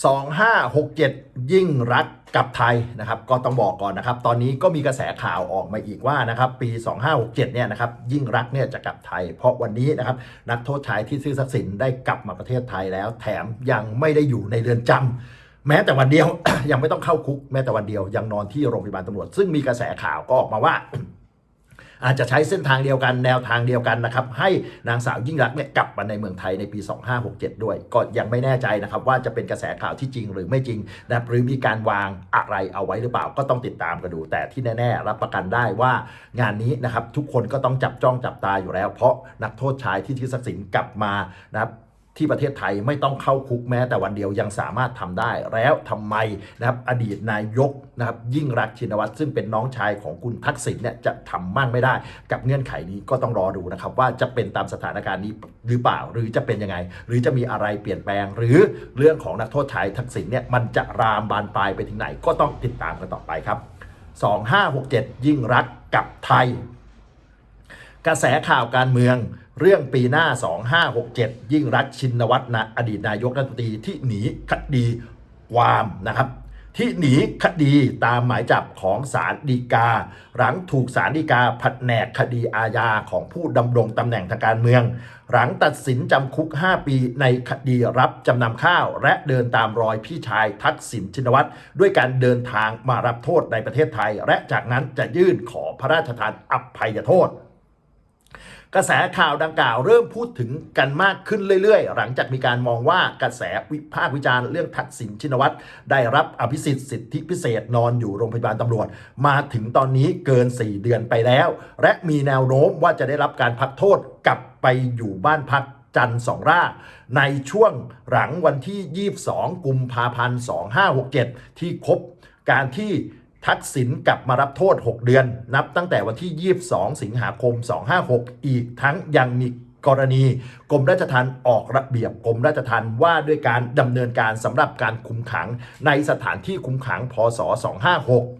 2567 ยิ่งรักกับไทยนะครับก็ต้องบอกก่อนนะครับ ตอนนี้ก็มีกระแสข่าวออกมาอีกว่านะครับปี 2567 เนี่ยนะครับยิ่งรักเนี่ยจะกลับไทย เพราะวันนี้นะครับนักโทษชายที่ซื่อสักดิ์สินได้กลับมาประเทศไทยแล้ว แถมยังไม่ได้อยู่ในเรือนจำแม้แต่วันเดียวยังไม่ต้องเข้าคุก แม้แต่วันเดียวยังนอนที่โรงพยาบาลตำรวจ ซึ่งมีกระแสข่าวก็ออกมาว่า อาจจะใช้เส้นทางเดียวกันแนวทางเดียวกันนะครับให้นางสาวยิ่งรักเนี่ยกลับมาในเมืองไทยในปี 2567 ด้วย ก็ยังไม่แน่ใจนะครับว่าจะเป็นกระแสข่าวที่จริงหรือไม่จริงนะหรือมีการวางอะไรเอาไว้หรือเปล่าก็ต้องติดตามกันดู แต่ที่แน่ๆ รับประกันได้ว่างานนี้นะครับทุกคนก็ต้องจับจ้องจับตาอยู่แล้ว เพราะนักโทษชายที่ทิศักดิ์สินกลับมานะครับ ที่ประเทศไทยไม่ต้องเข้าคุกแม้แต่วันเดียวยังสามารถทำได้ แล้วทำไมนะครับอดีตนายกนะครับยิ่งรักชินวัตรซึ่งเป็นน้องชายของคุณทักษิณเนี่ยจะทำมั่งไม่ได้ กับเงื่อนไขนี้ก็ต้องรอดูนะครับว่าจะเป็นตามสถานการณ์นี้หรือเปล่าหรือจะเป็นยังไง หรือจะมีอะไรเปลี่ยนแปลง หรือเรื่องของนักโทษชายทักษิณเนี่ยมันจะรามบานปลายไปถึงไหน ก็ต้องติดตามกันต่อไปครับ 2567 ยิ่งรักกับไทย กระแสข่าวการเมือง เรื่องปีหน้า 2567 ยิ่งรักชินวัตรนะอดีตนายกรัฐมนตรีที่หนีคดีความนะครับ ที่หนีคดีตามหมายจับของศาลฎีกา หลังถูกศาลฎีกาผัดแหนกคดีอาญาของผู้ดำรงตำแหน่งทางการเมือง หลังตัดสินจำคุก 5 ปีในคดีรับจำนำข้าว และเดินตามรอยพี่ชายทักษิณชินวัตรด้วยการเดินทางมารับโทษในประเทศไทย และจากนั้นจะยื่นขอพระราชทานอภัยโทษ กระแสข่าวดังกล่าวเริ่มพูดถึงกันมากขึ้นเรื่อยๆ หลังจากมีการมองว่ากระแสวิพากษ์วิจารณ์เรื่องทักษิณชินวัตรได้รับอภิสิทธิ์สิทธิพิเศษนอนอยู่โรงพยาบาลตำรวจ มาถึงตอนนี้เกิน 4 เดือนไปแล้ว และมีแนวโน้มว่าจะได้รับการพักโทษกลับไปอยู่บ้านพักจันทร์สองร่า ในช่วงหลังวันที่ 22 กุมภาพันธ์ 2567 ที่ครบการที่ ทักษิณกลับมารับโทษ 6 เดือน นับตั้งแต่วันที่ 22 สิงหาคม 256 อีกทั้งยังมีกรณีกรมราชทัณฑ์ออกระเบียบกรมราชทัณฑ์ว่าด้วยการดำเนินการสำหรับการคุมขังในสถานที่คุมขังพศ 256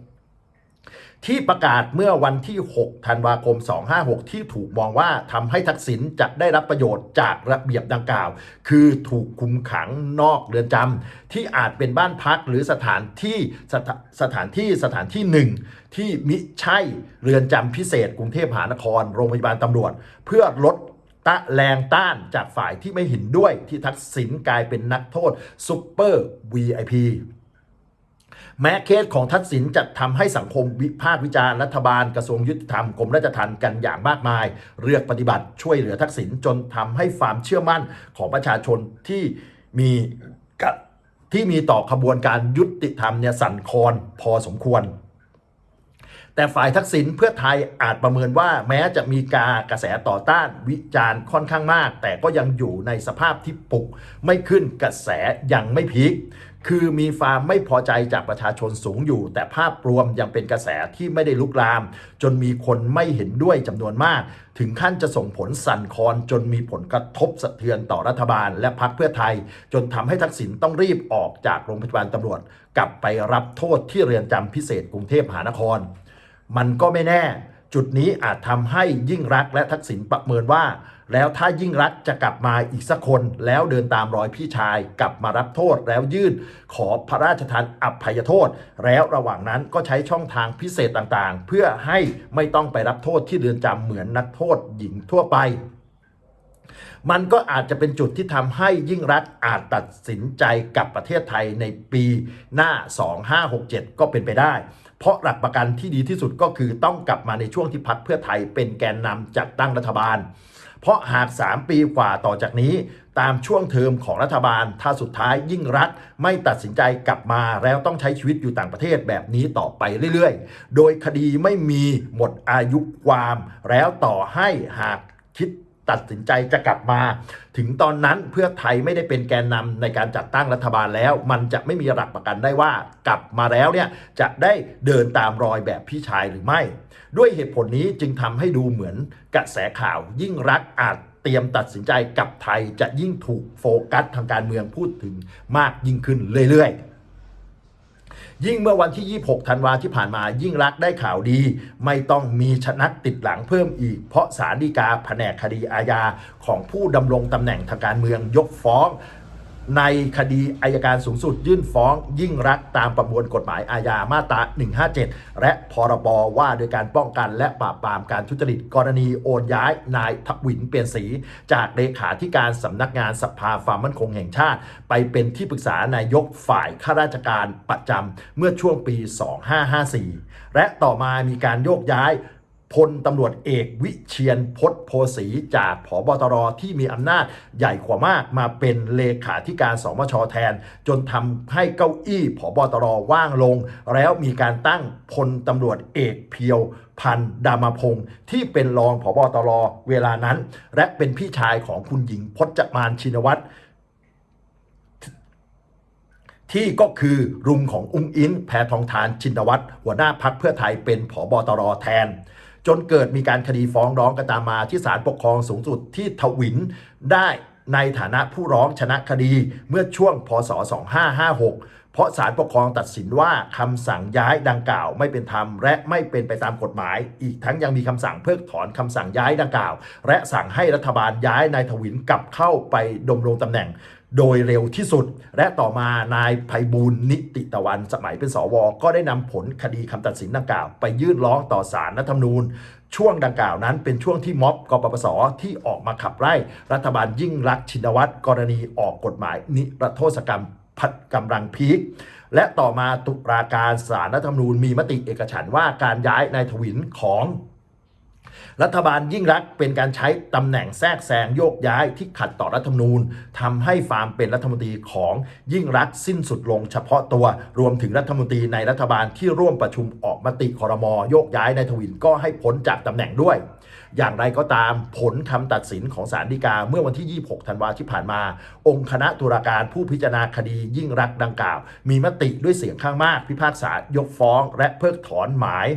ที่ประกาศเมื่อวันที่ 6 ธันวาคม 256 ที่ถูกมองว่าทำให้ทักษิณจะได้รับประโยชน์จากระเบียบดังกล่าว คือถูกคุมขังนอกเรือนจำที่อาจเป็นบ้านพักหรือสถานที่สถาสถานที่สถานที่หนึ่งที่มิใช่เรือนจำพิเศษกรุงเทพมหานคร โรงพยาบาลตำรวจ เพื่อลดตะแรงต้านจากฝ่ายที่ไม่เห็นด้วยที่ทักษิณกลายเป็นนักโทษซุปเปอร์ VIP แม้เคสของทักษิณจะทำให้สังคมวิพากษ์วิจารณ์รัฐบาลกระทรวงยุติธรรมกรมราชทัณฑ์กันอย่างมากมาย เลือกปฏิบัติช่วยเหลือทักษิณจนทำให้ความเชื่อมั่นของประชาชนที่มีกับที่มีต่อขบวนการยุติธรรมเนี่ยสั่นคลอนพอสมควร แต่ฝ่ายทักษิณเพื่อไทยอาจประเมินว่าแม้จะมีการกระแสต่อต้านวิจารณ์ค่อนข้างมาก แต่ก็ยังอยู่ในสภาพที่ปลุกไม่ขึ้นกระแสยังไม่พีคคือมีความไม่พอใจจากประชาชนสูงอยู่ แต่ภาพรวมยังเป็นกระแสที่ไม่ได้ลุกลาม จนมีคนไม่เห็นด้วยจำนวนมาก ถึงขั้นจะส่งผลสั่นคลอนจนมีผลกระทบสะเทือนต่อรัฐบาล และพรรคเพื่อไทย จนทำให้ทักษิณต้องรีบออกจากโรงพยาบาลตำรวจ กลับไปรับโทษที่เรือนจำพิเศษกรุงเทพมหานคร มันก็ไม่แน่ จุดนี้อาจทำให้ยิ่งรักและทักษิณประเมินว่า แล้วถ้ายิ่งรักจะกลับมาอีกสักคนแล้วเดินตามรอยพี่ชาย กลับมารับโทษแล้วยื่น ขอพระราชทานอภัยโทษ แล้วระหว่างนั้นก็ใช้ช่องทางพิเศษต่างๆ เพื่อให้ไม่ต้องไปรับโทษที่เรือนจำเหมือนนักโทษหญิงทั่วไป มันก็อาจจะเป็นจุดที่ทำให้ยิ่งรักอาจตัดสินใจกับประเทศไทยในปีหน้า 2567 ก็เป็นไปได้ เพราะหลักประกันที่ดีที่สุดก็คือต้องกลับมาในช่วงที่พักเพื่อไทยเป็นแกนนำจัดตั้งรัฐบาล เพราะหาก 3 ปีกว่าต่อจากนี้ตามช่วงเทอมของรัฐบาล ถ้าสุดท้ายยิ่งรักไม่ตัดสินใจกลับมาแล้วต้องใช้ชีวิตอยู่ต่างประเทศแบบนี้ต่อไปเรื่อยๆ โดยคดีไม่มีหมดอายุความ แล้วต่อให้หากคิด ตัดสินใจจะกลับมา ถึงตอนนั้นเพื่อไทยไม่ได้เป็นแกนนำในการจัดตั้งรัฐบาลแล้ว มันจะไม่มีหลักประกันได้ว่ากลับมาแล้วเนี่ยจะได้เดินตามรอยแบบพี่ชายหรือไม่ ด้วยเหตุผลนี้จึงทำให้ดูเหมือนกระแสข่าวยิ่งรักอาจเตรียมตัดสินใจกับไทยจะยิ่งถูกโฟกัสทางการเมืองพูดถึงมากยิ่งขึ้นเรื่อยๆ ยิ่งเมื่อวันที่ 26 ธันวาที่ผ่านมายิ่งรักได้ข่าวดี ไม่ต้องมีชนักติดหลังเพิ่มอีก เพราะสารดีกาแผนกคดีอาญาของผู้ดำรงตำแหน่งทางการเมืองยกฟ้อง ในคดีอายการสูงสุดยื่นฟ้องยิ่งรักตามประมวลกฎหมายอาญามาตรา 157 และพรบว่าโดยการป้องกันและปราบปรามการทุจริตกรณีโอนย้ายนายทวินเปลี่ยนสี จากเลขาธิการสำนักงานสภาความมั่นคงแห่งชาติ ไปเป็นที่ปรึกษานายกฝ่ายข้าราชการประจำเมื่อช่วงปี 2554 และต่อมามีการโยกย้าย พลตำรวจเอกวิเชียนพจน์โพสีจากผบตรที่มีอำนาจใหญ่กว่ามากมาเป็นเลขาธิการสมชแทน จนทำให้เก้าอี้ผบตรว่างลง แล้วมีการตั้งพลตำรวจเอกเพียวพันดามาพงศ์ที่เป็นรองผบตรเวลานั้น และเป็นพี่ชายของคุณหญิงพจมานชินวัตรที่ก็คือรุมของอุ้งอิงแพทองทานชินวัตรหัวหน้าพักเพื่อไทยเป็นผอบตรแทน จนเกิดมีการคดีฟ้องร้องกันตามมาที่ศาลปกครองสูงสุดที่ทวินได้ในฐานะผู้ร้องชนะคดีเมื่อช่วงพศ 2556 เพราะศาลปกครองตัดสินว่าคำสั่งย้ายดังกล่าวไม่เป็นธรรม และไม่เป็นไปตามกฎหมาย อีกทั้งยังมีคำสั่งเพิกถอนคำสั่งย้ายดังกล่าว และสั่งให้รัฐบาลย้ายนายทวินกลับเข้าไปดำรงตำแหน่ง โดยเร็วที่สุด และต่อมานายภัยบูลนิติตะวันสมัยเป็นสว ก็ได้นำผลคดีคำตัดสินดังกล่าว ไปยื่นร้องต่อศาลรัฐธรรมนูญ ช่วงดังกล่าวนั้นเป็นช่วงที่ม็อบกปปสที่ออกมาขับไล่รัฐบาลยิ่งรักชินวัตรกรณีออกกฎหมายนิรโทษกรรมพัดกำลังพีคและต่อมาตุลาการศาลรัฐธรรมนูญมีมติเอกฉันว่าการย้ายนายทวินของ รัฐบาลยิ่งรักเป็นการใช้ตำแหน่งแทรกแซงโยกย้ายที่ขัดต่อรัฐธรรมนูญทำให้ฟาร์มเป็นรัฐมนตรีของยิ่งรักสิ้นสุดลงเฉพาะตัวรวมถึงรัฐมนตรีในรัฐบาลที่ร่วมประชุมออกมติคอรมอโยกย้ายนายทวินก็ให้พ้นจากตำแหน่งด้วย อย่างไรก็ตามผลคำตัดสินของศาลฎีกาเมื่อวันที่ 26 ธันวาที่ผ่านมา องค์คณะตุลาการผู้พิจารณาคดียิ่งรักดังกล่าว มีมติด้วยเสียงข้างมาก พิพากษายกฟ้องและเพิกถอนหมาย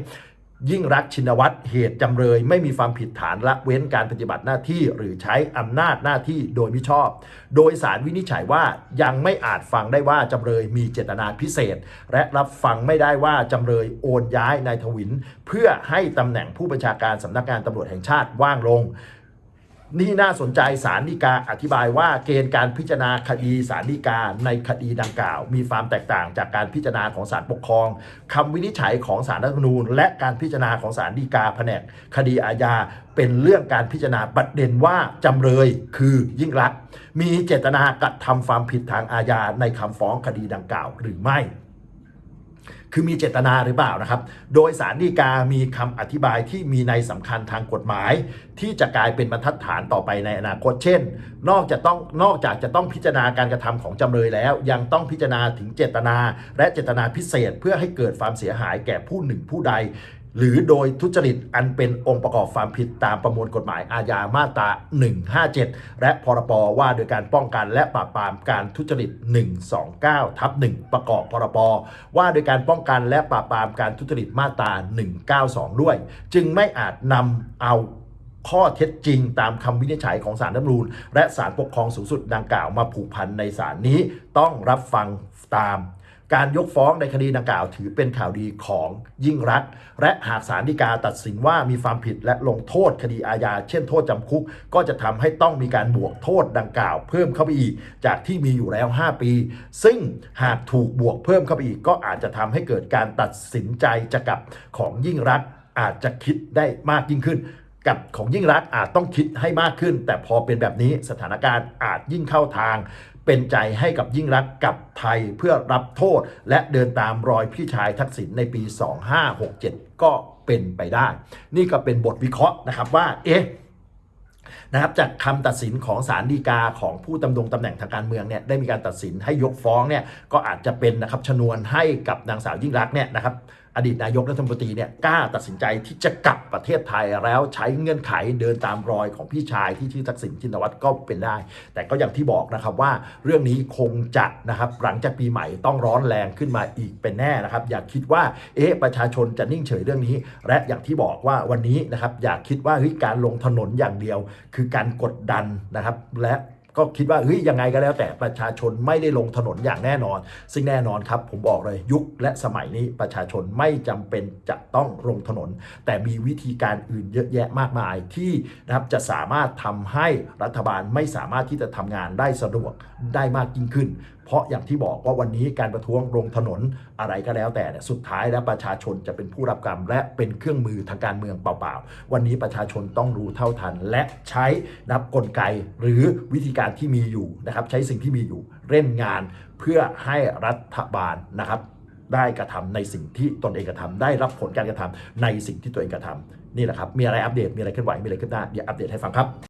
ยิ่งรักชินวัตรเหตุจำเลยไม่มีความผิดฐานละเว้นการปฏิบัติหน้าที่หรือใช้อำนาจหน้าที่โดยมิชอบ โดยสารวินิจฉัยว่ายังไม่อาจฟังได้ว่าจำเลยมีเจตนาพิเศษ และรับฟังไม่ได้ว่าจำเลยโอนย้ายนายทวิน เพื่อให้ตำแหน่งผู้บัญชาการสำนักงานตำรวจแห่งชาติว่างลง นี่น่าสนใจสารดีกาอธิบายว่าเกณฑ์การพิจารณาคดีสารดีกาในคดีดังกล่าว มีความแตกต่างจากการพิจารณาของศาลปกครองคำวินิจฉัยของศาลรัฐธรรมนูญ และการพิจารณาของศาลดีกาแผนกคดีอาญาเป็นเรื่องการพิจารณาประเด็นว่าจำเลยคือยิ่งรัก มีเจตนากระทำความผิดทางอาญาในคำฟ้องคดีดังกล่าวหรือไม่ คือมีเจตนาหรือเปล่านะครับ โดยสารดีกามีคำอธิบายที่มีในยสำคัญทางกฎหมาย ที่จะกลายเป็นบรรทัดฐานต่อไปในอนาคต เช่น นอกจากต้องนอกจากจะต้องพิจารณาการกระทำของจำเลยแล้ว ยังต้องพิจารณาถึงเจตนา และเจตนาพิเศษ เพื่อให้เกิดความเสียหายแก่ผู้หนึ่งผู้ใด หรือโดยทุจริตอันเป็นองค์ประกอบความผิดตามประมวลกฎหมายอาญามาตรา 157 และพรบว่าโดยการป้องกันและปราบปรามการทุจริต 129 ทับ 1 ประกอบพรบว่าโดยการป้องกันและปราบปรามการทุจริตมาตรา 192 ด้วย จึงไม่อาจนำเอาข้อเท็จจริงตามคำวินิจฉัยของศาลรัฐธรรมนูญและศาลปกครองสูงสุดดังกล่าวมาผูกพันในศาลนี้ต้องรับฟังตาม การยกฟ้องในคดีดังกล่าว ถือเป็นข่าวดีของยิ่งรัก และหากศาลฎีกาตัดสินว่ามีความผิดและลงโทษคดีอาญา เช่นโทษจำคุก ก็จะทำให้ต้องมีการบวกโทษดังกล่าว เพิ่มเข้าไปอีก จากที่มีอยู่แล้ว 5 ปี ซึ่งหากถูกบวกเพิ่มเข้าไปอีก ก็อาจจะทำให้เกิดการตัดสินใจจะกลับของยิ่งรักอาจจะคิดได้มากยิ่งขึ้น กับของยิ่งรักอาจต้องคิดให้มากขึ้น แต่พอเป็นแบบนี้สถานการณ์อาจยิ่งเข้าทาง เป็นใจให้กับยิ่งรักกับไทยเพื่อรับโทษ และเดินตามรอยพี่ชายทักษิณในปี 2567 ก็เป็นไปได้ นี่ก็เป็นบทวิเคราะห์นะครับว่าเอ๊ะนะครับจากคำตัดสินของศาลฎีกาของผู้ดำรงตำแหน่งทางการเมืองเนี่ยได้มีการตัดสินให้ยกฟ้องเนี่ยก็อาจจะเป็นนะครับชนวนให้กับนางสาวยิ่งรักเนี่ยนะครับ อดีตนายกรัฐมนตรีเนี่ยกล้าตัดสินใจที่จะกลับประเทศไทยแล้วใช้เงื่อนไขเดินตามรอยของพี่ชายที่ชื่อทักษิณชินวัตรก็เป็นได้ แต่ก็อย่างที่บอกนะครับว่าเรื่องนี้คงจะนะครับหลังจากปีใหม่ต้องร้อนแรงขึ้นมาอีกเป็นแน่นะครับ อย่าคิดว่าเอ๊ะประชาชนจะนิ่งเฉยเรื่องนี้ และอย่างที่บอกว่าวันนี้นะครับอย่าคิดว่าเฮ้ยการลงถนนอย่างเดียว คือการกดดันนะครับและ ก็คิดว่าเฮ้ยยังไงก็แล้วแต่ประชาชนไม่ได้ลงถนนอย่างแน่นอน ซึ่งแน่นอนครับ ผมบอกเลยยุคและสมัยนี้ประชาชนไม่จำเป็นจะต้องลงถนน แต่มีวิธีการอื่นเยอะแยะมากมายที่นะครับจะสามารถทำให้รัฐบาลไม่สามารถที่จะทำงานได้สะดวกได้มากยิ่งขึ้น เพราะอย่างที่บอกว่าวันนี้การประท้วงลงถนนอะไรก็แล้วแต่เนี่ยสุดท้ายแล้วประชาชนจะเป็นผู้รับกรรม และเป็นเครื่องมือทางการเมืองเปล่าๆ วันนี้ประชาชนต้องรู้เท่าทัน และใช้นับกลไกหรือวิธีการที่มีอยู่นะครับใช้สิ่งที่มีอยู่เร่นงานเพื่อให้รัฐบาลนะครับได้กระทำในสิ่งที่ตนเองกระทำได้รับผลการกระทำในสิ่งที่ตัวเองกระทำนี่แหละครับ มีอะไรอัปเดต มีอะไรเคลื่อนไหว มีอะไรขึ้นหน้าเดี๋ยวอัปเดตให้ฟังครับ